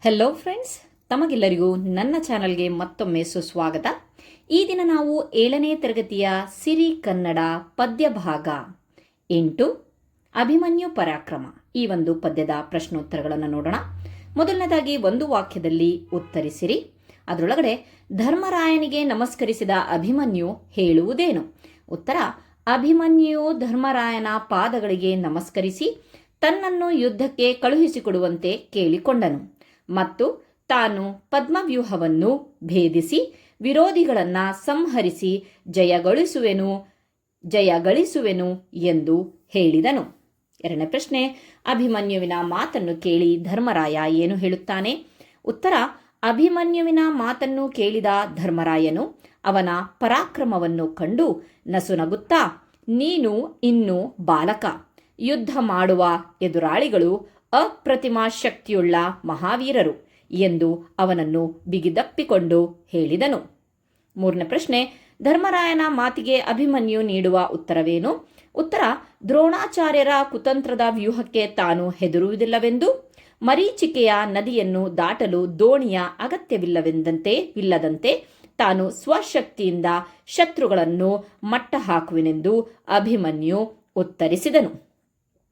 Hello friends ತಮಗೆಲ್ಲರಿಗೂ ನನ್ನ ಚಾನಲ್ಗೆ ಮತ್ತೊಮ್ಮೆ ಸುಸ್ವಾಗತ. ಈ ದಿನ ನಾವು ಏಳನೇ ತರಗತಿಯ ಸಿರಿ ಕನ್ನಡ ಪದ್ಯ ಭಾಗ ಎಂಟು, ಅಭಿಮನ್ಯು ಪರಾಕ್ರಮ ಈ ಒಂದು ಪದ್ಯದ ಪ್ರಶ್ನೋತ್ತರಗಳನ್ನು ನೋಡೋಣ. ಮೊದಲನೇದಾಗಿ ಒಂದು ವಾಕ್ಯದಲ್ಲಿ ಉತ್ತರಿಸಿರಿ. ಅದರೊಳಗಡೆ ಧರ್ಮರಾಯನಿಗೆ ನಮಸ್ಕರಿಸಿದ ಅಭಿಮನ್ಯು ಹೇಳುವುದೇನು? ಉತ್ತರ, ಅಭಿಮನ್ಯು ಧರ್ಮರಾಯನ ಪಾದಗಳಿಗೆ ನಮಸ್ಕರಿಸಿ ತನ್ನನ್ನು ಯುದ್ಧಕ್ಕೆ ಕಳುಹಿಸಿಕೊಡುವಂತೆ ಕೇಳಿಕೊಂಡನು. ಮತ್ತು ತಾನು ಪದ್ಮವ್ಯೂಹವನ್ನು ಭೇದಿಸಿ ವಿರೋಧಿಗಳನ್ನ ಸಂಹರಿಸಿ ಜಯಗಳಿಸುವೆನು ಜಯಗಳಿಸುವೆನು ಎಂದು ಹೇಳಿದನು. ಎರಡನೇ ಪ್ರಶ್ನೆ, ಅಭಿಮನ್ಯುವಿನ ಮಾತನ್ನು ಕೇಳಿ ಧರ್ಮರಾಯ ಏನು ಹೇಳುತ್ತಾನೆ? ಉತ್ತರ, ಅಭಿಮನ್ಯುವಿನ ಮಾತನ್ನು ಕೇಳಿದ ಧರ್ಮರಾಯನು ಅವನ ಪರಾಕ್ರಮವನ್ನು ಕಂಡು ನಸುನಗುತ್ತಾ, ನೀನು ಇನ್ನು ಬಾಲಕ, ಯುದ್ಧ ಮಾಡುವ ಎದುರಾಳಿಗಳು ಅಪ್ರತಿಮಾ ಶಕ್ತಿಯುಳ್ಳ ಮಹಾವೀರರು ಎಂದು ಅವನನ್ನು ಬಿಗಿದಪ್ಪಿಕೊಂಡು ಹೇಳಿದನು. ಮೂರನೇ ಪ್ರಶ್ನೆ, ಧರ್ಮರಾಯನ ಮಾತಿಗೆ ಅಭಿಮನ್ಯು ನೀಡುವ ಉತ್ತರವೇನು? ಉತ್ತರ, ದ್ರೋಣಾಚಾರ್ಯರ ಕುತಂತ್ರದ ವ್ಯೂಹಕ್ಕೆ ತಾನು ಹೆದರುವುದಿಲ್ಲವೆಂದು, ಮರೀಚಿಕೆಯ ನದಿಯನ್ನು ದಾಟಲು ದೋಣಿಯ ಅಗತ್ಯವಿಲ್ಲವೆಂದಂತೆ ಇಲ್ಲದಂತೆ ತಾನು ಸ್ವಶಕ್ತಿಯಿಂದ ಶತ್ರುಗಳನ್ನು ಮಟ್ಟ ಹಾಕುವೆನೆಂದು ಅಭಿಮನ್ಯು ಉತ್ತರಿಸಿದನು.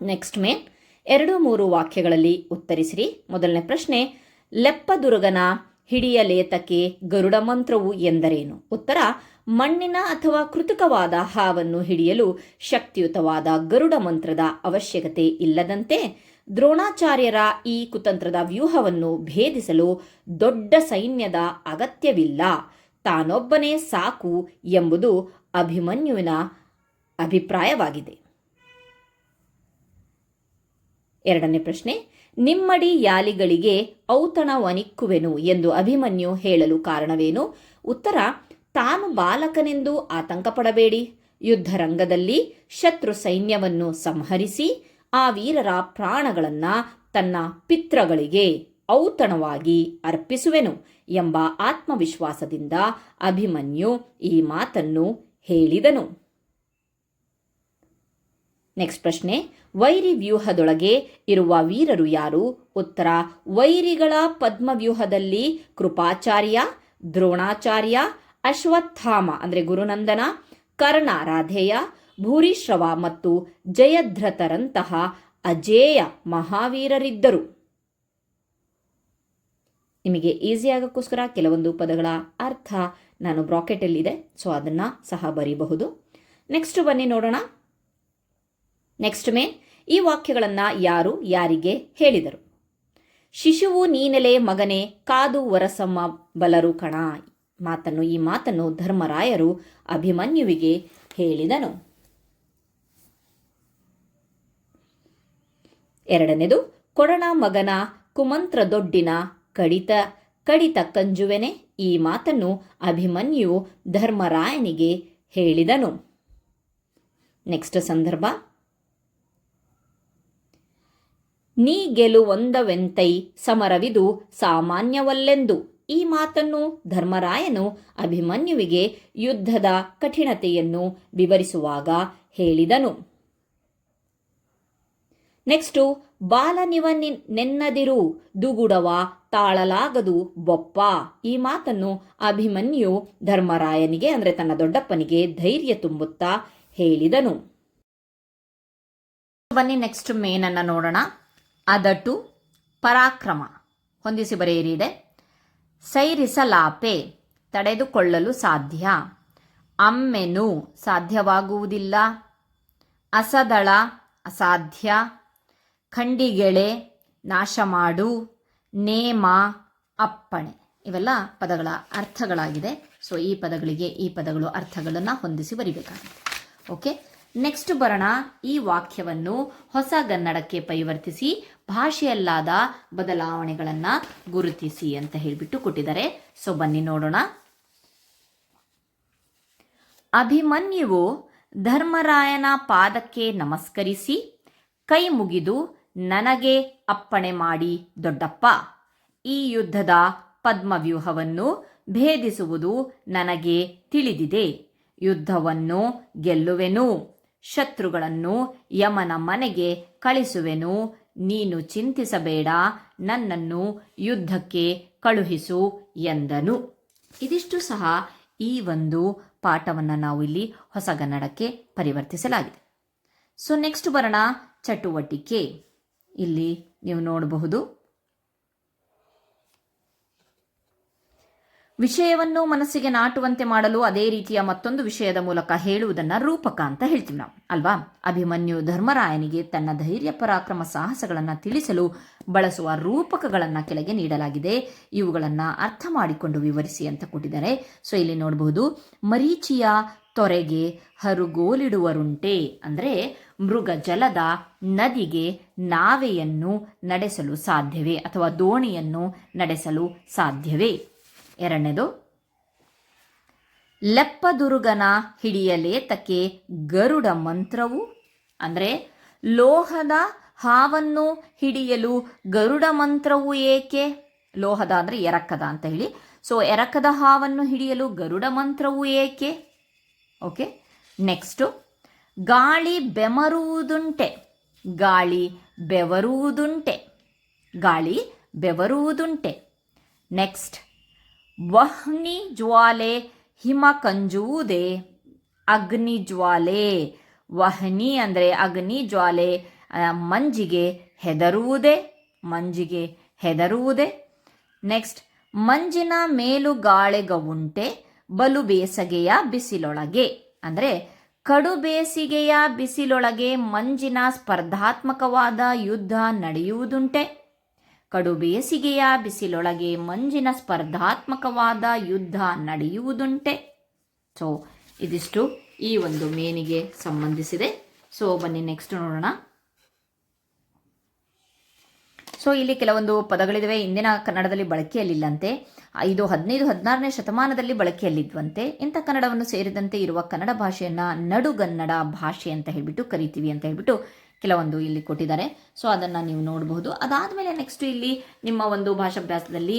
ನೆಕ್ಸ್ಟ್ ಮೇ ಎರಡು ಮೂರು ವಾಕ್ಯಗಳಲ್ಲಿ ಉತ್ತರಿಸಿರಿ. ಮೊದಲನೇ ಪ್ರಶ್ನೆ, ಲೆಪ್ಪದುರ್ಗನ ಹಿಡಿಯಲೇತಕ್ಕೆ ಗರುಡ ಮಂತ್ರವು ಎಂದರೇನು? ಉತ್ತರ, ಮಣ್ಣಿನ ಅಥವಾ ಕೃತಕವಾದ ಹಾವನ್ನು ಹಿಡಿಯಲು ಶಕ್ತಿಯುತವಾದ ಗರುಡ ಮಂತ್ರದ ಅವಶ್ಯಕತೆ ಇಲ್ಲದಂತೆ ದ್ರೋಣಾಚಾರ್ಯರ ಈ ಕುತಂತ್ರದ ವ್ಯೂಹವನ್ನು ಭೇದಿಸಲು ದೊಡ್ಡ ಸೈನ್ಯದ ಅಗತ್ಯವಿಲ್ಲ. ತಾನೊಬ್ಬನೇ ಸಾಕು ಎಂಬುದು ಅಭಿಮನ್ಯುವಿನ ಅಭಿಪ್ರಾಯವಾಗಿದೆ. ಎರಡನೇ ಪ್ರಶ್ನೆ, ನಿಮ್ಮಡಿ ಯಾಲಿಗಳಿಗೆ ಔತಣವನಿಕ್ಕುವೆನು ಎಂದು ಅಭಿಮನ್ಯು ಹೇಳಲು ಕಾರಣವೇನು? ಉತ್ತರ, ತಾನು ಬಾಲಕನೆಂದು ಆತಂಕ ಪಡಬೇಡಿ ಯುದ್ಧರಂಗದಲ್ಲಿ ಶತ್ರು ಸೈನ್ಯವನ್ನು ಸಂಹರಿಸಿ, ಆ ವೀರರ ಪ್ರಾಣಗಳನ್ನ ತನ್ನ ಪಿತ್ರಗಳಿಗೆ ಔತಣವಾಗಿ ಅರ್ಪಿಸುವೆನು ಎಂಬ ಆತ್ಮವಿಶ್ವಾಸದಿಂದ ಅಭಿಮನ್ಯು ಈ ಮಾತನ್ನು ಹೇಳಿದನು. ನೆಕ್ಸ್ಟ್ ಪ್ರಶ್ನೆ ವೈರಿ ವ್ಯೂಹದೊಳಗೆ ಇರುವ ವೀರರು ಯಾರು? ಉತ್ತರ, ವೈರಿಗಳ ಪದ್ಮವ್ಯೂಹದಲ್ಲಿ ಕೃಪಾಚಾರ್ಯ, ದ್ರೋಣಾಚಾರ್ಯ, ಅಶ್ವತ್ಥಾಮ ಅಂದರೆ ಗುರುನಂದನ ಕರ್ಣ ರಾಧೇಯ ಭೂರಿಶ್ರವ ಮತ್ತು ಜಯಧ್ರತರಂತಹ ಅಜೇಯ ಮಹಾವೀರರಿದ್ದರು. ನಿಮಗೆ ಈಸಿ ಆಗೋಕ್ಕೋಸ್ಕರ ಕೆಲವೊಂದು ಪದಗಳ ಅರ್ಥ ನಾನು ಬ್ರಾಕೆಟಲ್ಲಿದೆ, ಸೊ ಅದನ್ನು ಸಹ ಬರೀಬಹುದು. ನೆಕ್ಸ್ಟ್ ಬನ್ನಿ ನೋಡೋಣ. ನೆಕ್ಸ್ಟ್ ಮೇ, ಈ ವಾಕ್ಯಗಳನ್ನು ಯಾರು, ಯಾರಿಗೆ ಹೇಳಿದರು? ಶಿಶುವು ನೀನೆಲೆ ಮಗನೇ, ಕಾದು ವರಸಮ್ಮ ಬಲರು ಕಣ. ಮಾತನ್ನು, ಈ ಮಾತನ್ನು ಧರ್ಮರಾಯರು ಅಭಿಮನ್ಯುವಿಗೆ ಹೇಳಿದನು. ಎರಡನೇದು, ಕೊಡಣ ಮಗನ ಕುಮಂತ್ರ ದೊಡ್ಡಿನ ಕಡಿತ ಕಡಿತ ಕಂಜುವೆನೆ, ಈ ಮಾತನ್ನು ಅಭಿಮನ್ಯು ಧರ್ಮರಾಯನಿಗೆ ಹೇಳಿದನು. ನೆಕ್ಸ್ಟ್ ಸಂದರ್ಭ ನೀ ಗೆಲುವೊಂದವೆಂತೈ ಸಮರವಿದು ಸಾಮಾನ್ಯವಲ್ಲೆಂದು. ಈ ಮಾತನ್ನು ಧರ್ಮರಾಯನು ಅಭಿಮನ್ಯುವಿಗೆ ಯುದ್ಧದ ಕಠಿಣತೆಯನ್ನು ವಿವರಿಸುವಾಗ ಹೇಳಿದನು. ನೆಕ್ಸ್ಟು, ಬಾಲನಿವ ನೆನ್ನದಿರು, ದುಗುಡವ ತಾಳಲಾಗದು ಬೊಪ್ಪ. ಈ ಮಾತನ್ನು ಅಭಿಮನ್ಯು ಧರ್ಮರಾಯನಿಗೆ, ಅಂದರೆ ತನ್ನ ದೊಡ್ಡಪ್ಪನಿಗೆ ಧೈರ್ಯ ತುಂಬುತ್ತಾ ಹೇಳಿದನು. ಬನ್ನಿ ನೆಕ್ಸ್ಟ್ ಮೇನನ್ನು ನೋಡೋಣ. ಅದಟು ಪರಾಕ್ರಮ. ಹೊಂದಿಸಿ ಬರೆಯಿರಿ ಇದೆ. ಸೈರಿಸಲಾಪೆ ತಡೆದುಕೊಳ್ಳಲು ಸಾಧ್ಯ. ಅಮ್ಮೆನು ಸಾಧ್ಯವಾಗುವುದಿಲ್ಲ. ಅಸದಳ ಅಸಾಧ್ಯ. ಖಂಡಿಗೆಳೆ ನಾಶ ಮಾಡು ನೇಮ ಅಪ್ಪಣೆ. ಇವೆಲ್ಲ ಪದಗಳ ಅರ್ಥಗಳಾಗಿದೆ. ಸೊ ಈ ಪದಗಳಿಗೆ ಈ ಪದಗಳು ಅರ್ಥಗಳನ್ನು ಹೊಂದಿಸಿ ಬರಿಬೇಕಾಗುತ್ತೆ. ಓಕೆ ನೆಕ್ಸ್ಟ್ ಬರೋಣ ಈ ವಾಕ್ಯವನ್ನು ಹೊಸ ಗನ್ನಡಕ್ಕೆ ಪರಿವರ್ತಿಸಿ, ಭಾಷೆಯಲ್ಲಾದ ಬದಲಾವಣೆಗಳನ್ನು ಗುರುತಿಸಿ ಅಂತ ಹೇಳಿಬಿಟ್ಟು ಕೊಟ್ಟಿದ್ದಾರೆ. ಸೊ ಬನ್ನಿ ನೋಡೋಣ. ಅಭಿಮನ್ಯುವು ಧರ್ಮರಾಯನ ಪಾದಕ್ಕೆ ನಮಸ್ಕರಿಸಿ, ಕೈ ಮುಗಿದು ನನಗೆ ಅಪ್ಪಣೆ ಮಾಡಿ, ದೊಡ್ಡಪ್ಪ, ಈ ಯುದ್ಧದ ಪದ್ಮವ್ಯೂಹವನ್ನು ಭೇದಿಸುವುದು ನನಗೆ ತಿಳಿದಿದೆ. ಯುದ್ಧವನ್ನು ಗೆಲ್ಲುವೆನು. ಶತ್ರುಗಳನ್ನು ಯಮನ ಮನೆಗೆ ಕಳಿಸುವೆನು. ನೀನು ಚಿಂತಿಸಬೇಡ, ನನ್ನನ್ನು ಯುದ್ಧಕ್ಕೆ ಕಳುಹಿಸು ಎಂದನು. ಇದಿಷ್ಟು ಸಹ ಈ ಒಂದು ಪಾಠವನ್ನು ನಾವು ಇಲ್ಲಿ ಹೊಸಗನ್ನಡಕ್ಕೆ ಪರಿವರ್ತಿಸಲಾಗಿದೆ. ಸೊ ನೆಕ್ಸ್ಟ್ ಬರೋಣ ಚಟುವಟಿಕೆ. ಇಲ್ಲಿ ನೀವು ನೋಡಬಹುದು ವಿಷಯವನ್ನು ಮನಸ್ಸಿಗೆ ನಾಟುವಂತೆ ಮಾಡಲು ಅದೇ ರೀತಿಯ ಮತ್ತೊಂದು ವಿಷಯದ ಮೂಲಕ ಹೇಳುವುದನ್ನ ರೂಪಕ ಅಂತ ಹೇಳ್ತೀವಿ ನಾವು. ಅಲ್ವಾ? ಅಭಿಮನ್ಯು ಧರ್ಮರಾಯನಿಗೆ ತನ್ನ ಧೈರ್ಯ ಪರಾಕ್ರಮ ಸಾಹಸಗಳನ್ನು ತಿಳಿಸಲು ಬಳಸುವ ರೂಪಕಗಳನ್ನು ಕೆಳಗೆ ನೀಡಲಾಗಿದೆ. ಇವುಗಳನ್ನ ಅರ್ಥ ಮಾಡಿಕೊಂಡು ವಿವರಿಸಿ ಅಂತ ಕೊಟ್ಟಿದ್ದಾರೆ. ಸೊ ಇಲ್ಲಿ ನೋಡಬಹುದು, ಮರೀಚಿಯ ತೊರೆಗೆ ಹರುಗೋಲಿಡುವರುಂಟೆ ಅಂದರೆ ಮೃಗ ಜಲದ ನದಿಗೆ ನಾವೆಯನ್ನು ನಡೆಸಲು ಸಾಧ್ಯವೇ ಅಥವಾ ದೋಣಿಯನ್ನು ನಡೆಸಲು ಸಾಧ್ಯವೇ? ಎರಡನೇದು, ಲೆಪ್ಪದುರುಗನ ಹಿಡಿಯಲೇತಕ್ಕೆ ಗರುಡ ಮಂತ್ರವು? ಅಂದರೆ, ಲೋಹದ ಹಾವನ್ನು ಹಿಡಿಯಲು ಗರುಡ ಮಂತ್ರವು ಏಕೆ? ಲೋಹದ ಅಂದರೆ ಎರಕದ ಅಂತ ಹೇಳಿ. ಸೊ ಎರಕದ ಹಾವನ್ನು ಹಿಡಿಯಲು ಗರುಡ ಮಂತ್ರವು ಏಕೆ? ಓಕೆ ನೆಕ್ಸ್ಟು ಗಾಳಿ ಬೆಮರುವುದುಂಟೆ, ಗಾಳಿ ಬೆವರುವುದುಂಟೆ ಗಾಳಿ ಬೆವರುವುದುಂಟೆ. ನೆಕ್ಸ್ಟ್ ವಹ್ನಿ ಜ್ವಾಲೆ ಹಿಮ ಕಂಜುವುದೇ. ಅಗ್ನಿ ಜ್ವಾಲೆ. ವಹ್ನಿ ಅಂದರೆ ಅಗ್ನಿ ಜ್ವಾಲೆ ಮಂಜಿಗೆ ಹೆದರುವುದೇ ಮಂಜಿಗೆ ಹೆದರುವುದೇ. ನೆಕ್ಸ್ಟ್, ಮಂಜಿನ ಮೇಲು ಗಾಳೆಗವುಂಟೆ, ಬಲು ಬೇಸಗೆಯ ಬಿಸಿಲೊಳಗೆ. ಅಂದರೆ, ಕಡು ಬೇಸಿಗೆಯ ಬಿಸಿಲೊಳಗೆ ಮಂಜಿನ ಸ್ಪರ್ಧಾತ್ಮಕವಾದ ಯುದ್ಧ ನಡೆಯುವುದುಂಟೆ. ಕಡು ಬೇಸಿಗೆಯ ಬಿಸಿಲೊಳಗೆ ಮಂಜಿನ ಸ್ಪರ್ಧಾತ್ಮಕವಾದ ಯುದ್ಧ ನಡೆಯುವುದುಂಟೆ. ಸೊ, ಇದಿಷ್ಟು ಈ ಒಂದು ಮೇನಿಗೆ ಸಂಬಂಧಿಸಿದೆ. ಸೊ, ಬನ್ನಿ ನೆಕ್ಸ್ಟ್ ನೋಡೋಣ. ಸೊ, ಇಲ್ಲಿ ಕೆಲವೊಂದು ಪದಗಳಿವೆ ಇಂದಿನ ಕನ್ನಡದಲ್ಲಿ ಬಳಕೆಯಲ್ಲಿಲ್ಲಂತೆ. ಇದು ಹದಿನೈದು, ಹದಿನಾರನೇ ಶತಮಾನದಲ್ಲಿ ಬಳಕೆಯಲ್ಲಿದ್ವಂತೆ. ಇಂಥ ಕನ್ನಡವನ್ನು ಸೇರಿದಂತೆ ಇರುವ ಕನ್ನಡ ಭಾಷೆಯನ್ನ ನಡುಗನ್ನಡ ಭಾಷೆ ಅಂತ ಹೇಳಿಬಿಟ್ಟು ಕರಿತೀವಿ ಅಂತ ಹೇಳ್ಬಿಟ್ಟು ಕೆಲವೊಂದು ಇಲ್ಲಿ ಕೊಟ್ಟಿದ್ದಾರೆ. ಸೊ ಅದನ್ನು ನೀವು ನೋಡಬಹುದು. ಅದಾದಮೇಲೆ ನೆಕ್ಸ್ಟ್ ಇಲ್ಲಿ ನಿಮ್ಮ ಒಂದು ಭಾಷಾಭ್ಯಾಸದಲ್ಲಿ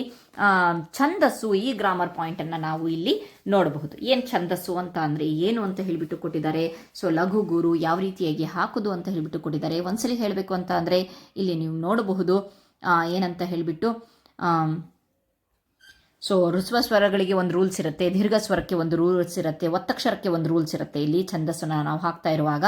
ಛಂದಸ್ಸು ಈ ಗ್ರಾಮರ್ ಪಾಯಿಂಟನ್ನು ನಾವು ಇಲ್ಲಿ ನೋಡಬಹುದು. ಏನು ಛಂದಸ್ಸು ಅಂತ ಅಂದರೆ ಏನು ಅಂತ ಹೇಳಿಬಿಟ್ಟು ಕೊಟ್ಟಿದ್ದಾರೆ. ಸೊ ಲಘು ಗುರು ಯಾವ ರೀತಿಯಾಗಿ ಹಾಕುದು ಅಂತ ಹೇಳಿಬಿಟ್ಟು ಕೊಟ್ಟಿದ್ದಾರೆ. ಒಂದ್ಸಲಿ ಹೇಳಬೇಕು ಅಂತ ಅಂದರೆ ಇಲ್ಲಿ ನೀವು ನೋಡಬಹುದು. ಏನಂತ ಹೇಳಿಬಿಟ್ಟು ಸೊ ಋಸ್ವ ಸ್ವರಗಳಿಗೆ ಒಂದು ರೂಲ್ಸ್ ಇರುತ್ತೆ, ದೀರ್ಘ ಸ್ವರಕ್ಕೆ ಒಂದು ರೂಲ್ಸ್ ಇರುತ್ತೆ, ಒತ್ತಕ್ಷರಕ್ಕೆ ಒಂದು ರೂಲ್ಸ್ ಇರುತ್ತೆ. ಇಲ್ಲಿ ಛಂದಸ್ಸನ್ನ ನಾವು ಹಾಕ್ತಾ ಇರುವಾಗ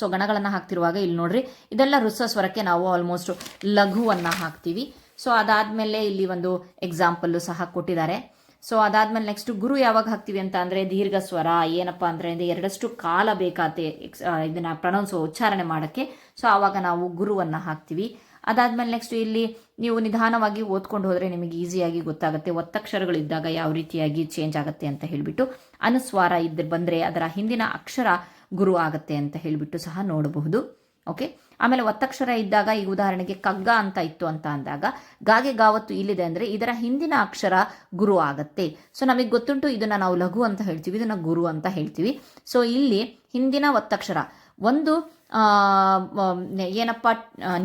ಸೊ ಗಣಗಳನ್ನು ಹಾಕ್ತಿರುವಾಗ ಇಲ್ಲಿ ನೋಡ್ರಿ, ಇದೆಲ್ಲ ಋಸ್ವ ಸ್ವರಕ್ಕೆ ನಾವು ಆಲ್ಮೋಸ್ಟ್ ಲಘುವನ್ನು ಹಾಕ್ತೀವಿ. ಸೊ ಅದಾದಮೇಲೆ ಇಲ್ಲಿ ಒಂದು ಎಕ್ಸಾಂಪಲ್ಲು ಸಹ ಕೊಟ್ಟಿದ್ದಾರೆ. ಸೊ ಅದಾದ್ಮೇಲೆ ನೆಕ್ಸ್ಟ್ ಗುರು ಯಾವಾಗ ಹಾಕ್ತೀವಿ ಅಂತ ಅಂದರೆ ದೀರ್ಘ ಸ್ವರ, ಏನಪ್ಪ ಅಂದರೆ ಎರಡಷ್ಟು ಕಾಲ ಬೇಕಾತೆ ಎಕ್ಸ್ ಇದನ್ನು ಇದನ್ನ ಪ್ರೊನೌನ್ಸ್ ಉಚ್ಚಾರಣೆ ಮಾಡೋಕ್ಕೆ. ಸೊ ಆವಾಗ ನಾವು ಗುರುವನ್ನು ಹಾಕ್ತೀವಿ. ಅದಾದ್ಮೇಲೆ ನೆಕ್ಸ್ಟ್ ಇಲ್ಲಿ ನೀವು ನಿಧಾನವಾಗಿ ಓದ್ಕೊಂಡು ಹೋದರೆ ನಿಮಗೆ ಈಸಿಯಾಗಿ ಗೊತ್ತಾಗುತ್ತೆ ಒತ್ತಕ್ಷರಗಳಿದ್ದಾಗ ಯಾವ ರೀತಿಯಾಗಿ ಚೇಂಜ್ ಆಗುತ್ತೆ ಅಂತ ಹೇಳಿಬಿಟ್ಟು ಅನುಸ್ವಾರ ಇದ್ದರೆ ಬಂದರೆ ಅದರ ಹಿಂದಿನ ಅಕ್ಷರ ಗುರು ಆಗುತ್ತೆ ಅಂತ ಹೇಳಿಬಿಟ್ಟು ಸಹ ನೋಡಬಹುದು. ಓಕೆ ಆಮೇಲೆ ಒತ್ತಕ್ಷರ ಇದ್ದಾಗ ಈ ಉದಾಹರಣೆಗೆ ಕಗ್ಗ ಅಂತ ಇತ್ತು ಅಂತ ಅಂದಾಗ, ಗಾಗೆ ಗಾವತ್ತು ಇಲ್ಲಿದೆ ಅಂದರೆ ಇದರ ಹಿಂದಿನ ಅಕ್ಷರ ಗುರು ಆಗತ್ತೆ. ಸೊ ನಮಗೆ ಗೊತ್ತುಂಟು ಇದನ್ನು ನಾವು ಲಘು ಅಂತ ಹೇಳ್ತೀವಿ, ಇದನ್ನು ಗುರು ಅಂತ ಹೇಳ್ತೀವಿ. ಸೊ ಇಲ್ಲಿ ಹಿಂದಿನ ಒತ್ತಕ್ಷರ ಒಂದು ಏನಪ್ಪ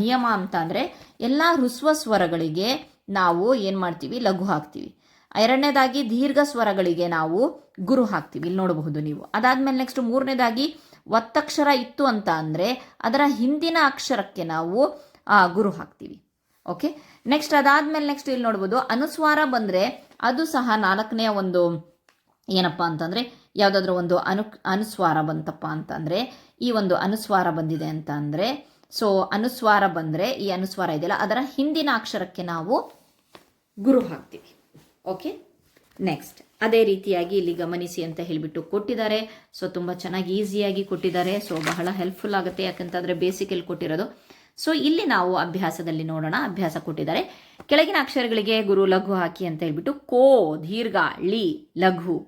ನಿಯಮ ಅಂತ ಅಂದರೆ ಎಲ್ಲ ಹೃಸ್ವ ಸ್ವರಗಳಿಗೆ ನಾವು ಏನು ಮಾಡ್ತೀವಿ? ಲಘು ಹಾಕ್ತೀವಿ. ಎರಡನೇದಾಗಿ ದೀರ್ಘ ಸ್ವರಗಳಿಗೆ ನಾವು ಗುರು ಹಾಕ್ತೀವಿ. ಇಲ್ಲಿ ನೋಡಬಹುದು ನೀವು. ಅದಾದ್ಮೇಲೆ ನೆಕ್ಸ್ಟ್ ಮೂರನೇದಾಗಿ ಒತ್ತಕ್ಷರ ಇತ್ತು ಅಂತ ಅಂದರೆ ಅದರ ಹಿಂದಿನ ಅಕ್ಷರಕ್ಕೆ ನಾವು ಗುರು ಹಾಕ್ತೀವಿ. ಓಕೆ ನೆಕ್ಸ್ಟ್ ಅದಾದ್ಮೇಲೆ ನೆಕ್ಸ್ಟ್ ಇಲ್ಲಿ ನೋಡ್ಬೋದು ಅನುಸ್ವಾರ ಬಂದರೆ ಅದು ಸಹ ನಾಲ್ಕನೇ ಒಂದು ಏನಪ್ಪ ಅಂತಂದರೆ, ಯಾವುದಾದ್ರೂ ಒಂದು ಅನು, ಅನುಸ್ವಾರ ಬಂತಪ್ಪ ಅಂತಂದರೆ, ಈ ಒಂದು ಅನುಸ್ವಾರ ಬಂದಿದೆ ಅಂತ ಅಂದರೆ ಸೊ ಅನುಸ್ವಾರ ಬಂದರೆ ಈ ಅನುಸ್ವಾರ ಇದೆಯಲ್ಲ, ಅದರ ಹಿಂದಿನ ಅಕ್ಷರಕ್ಕೆ ನಾವು ಗುರು ಹಾಕ್ತೀವಿ. ಓಕೆ ನೆಕ್ಸ್ಟ್ ಅದೇ ರೀತಿಯಾಗಿ ಇಲ್ಲಿ ಗಮನಿಸಿ ಅಂತ ಹೇಳಿಬಿಟ್ಟು ಕೊಟ್ಟಿದ್ದಾರೆ. ಸೊ ತುಂಬ ಚೆನ್ನಾಗಿ ಈಸಿಯಾಗಿ ಕೊಟ್ಟಿದ್ದಾರೆ. ಸೊ ಬಹಳ ಹೆಲ್ಪ್ಫುಲ್ ಆಗುತ್ತೆ. ಯಾಕಂತಂದರೆ ಬೇಸಿಕಲ್ಲಿ ಕೊಟ್ಟಿರೋದು. ಸೊ ಇಲ್ಲಿ ನಾವು ಅಭ್ಯಾಸದಲ್ಲಿ ನೋಡೋಣ. ಅಭ್ಯಾಸ ಕೊಟ್ಟಿದ್ದಾರೆ. ಕೆಳಗಿನ ಅಕ್ಷರಗಳಿಗೆ ಗುರು ಲಘು ಹಾಕಿ ಅಂತ ಹೇಳ್ಬಿಟ್ಟು ಕೋ, ದೀರ್ಘ, ಳಿ, ಲಘು.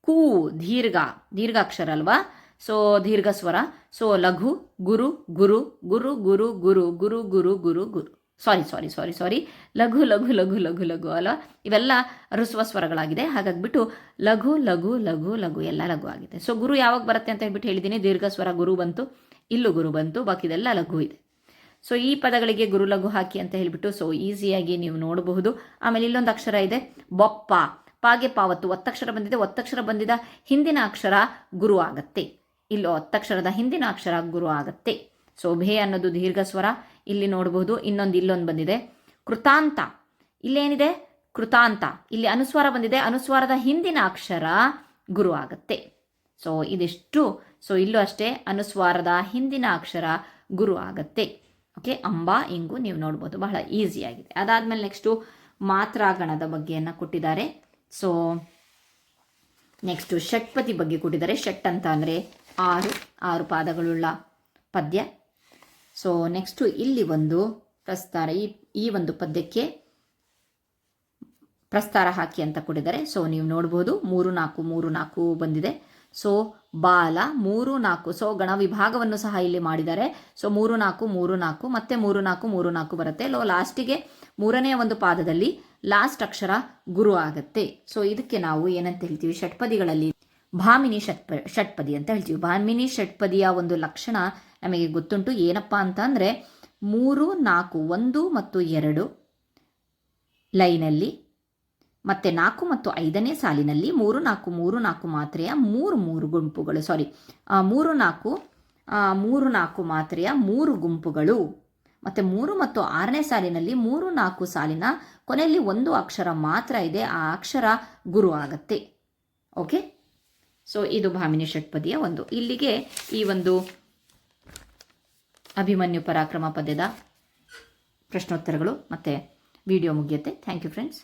ಕೂ, ದೀರ್ಘ. ದೀರ್ಘ ಅಕ್ಷರ ಅಲ್ವಾ? ಸೊ ದೀರ್ಘ ಸ್ವರ. ಸೊ ಲಘು, ಗುರು ಗುರು ಗುರು ಗುರು ಗುರು ಗುರು ಗುರು ಗುರು ಗುರು. ಸಾರಿ ಸಾರಿ ಸಾರಿ ಸಾರಿ. ಲಘು ಲಘು ಲಘು ಲಘು ಲಘು ಅಲ್ಲ ಇವೆಲ್ಲ ಋಸ್ವ ಸ್ವರಗಳಾಗಿದೆ. ಹಾಗಾಗ್ಬಿಟ್ಟು ಲಘು ಲಘು ಲಘು ಲಘು, ಎಲ್ಲ ಲಘು ಆಗಿದೆ. ಸೊ ಗುರು ಯಾವಾಗ ಬರುತ್ತೆ ಅಂತ ಹೇಳ್ಬಿಟ್ಟು ಹೇಳಿದ್ದೀನಿ. ದೀರ್ಘ ಸ್ವರ ಗುರು ಬಂತು, ಇಲ್ಲೂ ಗುರು ಬಂತು ಬಾಕಿದೆಲ್ಲ ಲಘು ಇದೆ. ಸೊ ಈ ಪದಗಳಿಗೆ ಗುರು ಲಘು ಹಾಕಿ ಅಂತ ಹೇಳಿಬಿಟ್ಟು ಸೊ ಈಸಿಯಾಗಿ ನೀವು ನೋಡಬಹುದು. ಆಮೇಲೆ ಇಲ್ಲೊಂದು ಅಕ್ಷರ ಇದೆ, ಬೊಪ್ಪ. ಪಾಗೆ ಪಾವತ್ತು. ಒತ್ತಕ್ಷರ ಬಂದಿದೆ, ಒತ್ತಕ್ಷರ ಬಂದಿದ ಹಿಂದಿನ ಅಕ್ಷರ ಗುರು ಆಗತ್ತೆ. ಇಲ್ಲೋ, ಒತ್ತಕ್ಷರದ ಹಿಂದಿನ ಅಕ್ಷರ ಗುರು ಆಗತ್ತೆ. ಸೊ ಭೇ ಅನ್ನೋದು ದೀರ್ಘ ಸ್ವರ. ಇಲ್ಲಿ ನೋಡಬಹುದು ಇನ್ನೊಂದು ಇಲ್ಲೊಂದು ಬಂದಿದೆ. ಕೃತಾಂತ. ಇಲ್ಲೇನಿದೆ? ಕೃತಾಂತ. ಇಲ್ಲಿ ಅನುಸ್ವಾರ ಬಂದಿದೆ. ಅನುಸ್ವಾರದ ಹಿಂದಿನ ಅಕ್ಷರ ಗುರು ಆಗುತ್ತೆ ಸೊ ಇದಿಷ್ಟು. ಸೊ ಇಲ್ಲೂ ಅಷ್ಟೇ ಅನುಸ್ವಾರದ ಹಿಂದಿನ ಅಕ್ಷರ ಗುರು ಆಗತ್ತೆ ಓಕೆ ಅಂಬಾ, ಇಂಗು, ನೀವು ನೋಡ್ಬೋದು. ಬಹಳ ಈಸಿ ಆಗಿದೆ. ಅದಾದಮೇಲೆ ನೆಕ್ಸ್ಟು ಮಾತ್ರಾಗಣದ ಬಗ್ಗೆಯನ್ನು ಕೊಟ್ಟಿದ್ದಾರೆ. ಸೊ ನೆಕ್ಸ್ಟು ಷಟ್ಪತಿ ಬಗ್ಗೆ ಕೊಟ್ಟಿದ್ದಾರೆ. ಷಟ್ ಅಂತ ಅಂದರೆ ಆರು ಆರು ಪಾದಗಳುಳ್ಳ ಪದ್ಯ. ಸೊ ನೆಕ್ಸ್ಟು ಇಲ್ಲಿ ಒಂದು ಪ್ರಸ್ತಾರ, ಈ ಈ ಒಂದು ಪದ್ಯಕ್ಕೆ ಪ್ರಸ್ತಾರ ಹಾಕಿ ಅಂತ ಕೊಟ್ಟಿದ್ದಾರೆ. ಸೊ ನೀವು ನೋಡ್ಬೋದು, ಮೂರು ನಾಲ್ಕು ಮೂರು ನಾಲ್ಕು ಬಂದಿದೆ. ಸೊ ಬಾಲ, ಮೂರು ನಾಲ್ಕು. ಸೊ ಗಣ ವಿಭಾಗವನ್ನು ಸಹ ಇಲ್ಲಿ ಮಾಡಿದ್ದಾರೆ. ಸೊ ಮೂರು ನಾಲ್ಕು ಮೂರು ನಾಲ್ಕು, ಮತ್ತೆ ಮೂರು ನಾಲ್ಕು ಮೂರು ನಾಲ್ಕು ಬರುತ್ತೆ. ಲೋ ಲಾಸ್ಟಿಗೆ ಮೂರನೇ ಒಂದು ಪಾದದಲ್ಲಿ ಲಾಸ್ಟ್ ಅಕ್ಷರ ಗುರು ಆಗತ್ತೆ. ಸೊ ಇದಕ್ಕೆ ನಾವು ಏನಂತ ಹೇಳ್ತೀವಿ? ಷಟ್ಪದಿಗಳಲ್ಲಿ ಭಾಮಿನಿ ಷಟ್ಪ, ಷಟ್ಪದಿ ಅಂತ ಹೇಳ್ತೀವಿ. ಭಾಮಿನಿ ಷಟ್ಪದಿಯ ಒಂದು ಲಕ್ಷಣ ನಮಗೆ ಗೊತ್ತುಂಟು. ಏನಪ್ಪ ಅಂತ ಅಂದರೆ ಮೂರು, ನಾಲ್ಕು, ಒಂದು ಮತ್ತು ಎರಡು ಲೈನಲ್ಲಿ ಮತ್ತೆ ನಾಲ್ಕು ಮತ್ತು ಐದನೇ ಸಾಲಿನಲ್ಲಿ ಮೂರು, ನಾಲ್ಕು ಮೂರು, ನಾಲ್ಕು ಮಾತ್ರೆಯ ಮೂರು ಮೂರು ಗುಂಪುಗಳು. ಸಾರಿ ಮೂರು, ನಾಲ್ಕು ಮೂರು, ನಾಲ್ಕು ಮಾತ್ರೆಯ ಮೂರು ಗುಂಪುಗಳು. ಮತ್ತು ಮೂರು ಮತ್ತು ಆರನೇ ಸಾಲಿನಲ್ಲಿ ಮೂರು, ನಾಲ್ಕು ಸಾಲಿನ ಕೊನೆಯಲ್ಲಿ ಒಂದು ಅಕ್ಷರ ಮಾತ್ರ ಇದೆ. ಆ ಅಕ್ಷರ ಗುರು ಆಗತ್ತೆ. ಓಕೆ ಸೊ ಇದು ಭಾಮಿನಿ ಷಟ್ಪದಿಯ ಒಂದು. ಇಲ್ಲಿಗೆ ಈ ಒಂದು ಅಭಿಮನ್ಯು ಪರಾಕ್ರಮ ಪದ್ಯದ ಪ್ರಶ್ನೋತ್ತರಗಳು ಮತ್ತು ವಿಡಿಯೋ ಮುಗಿಯುತ್ತೆ. Thank you friends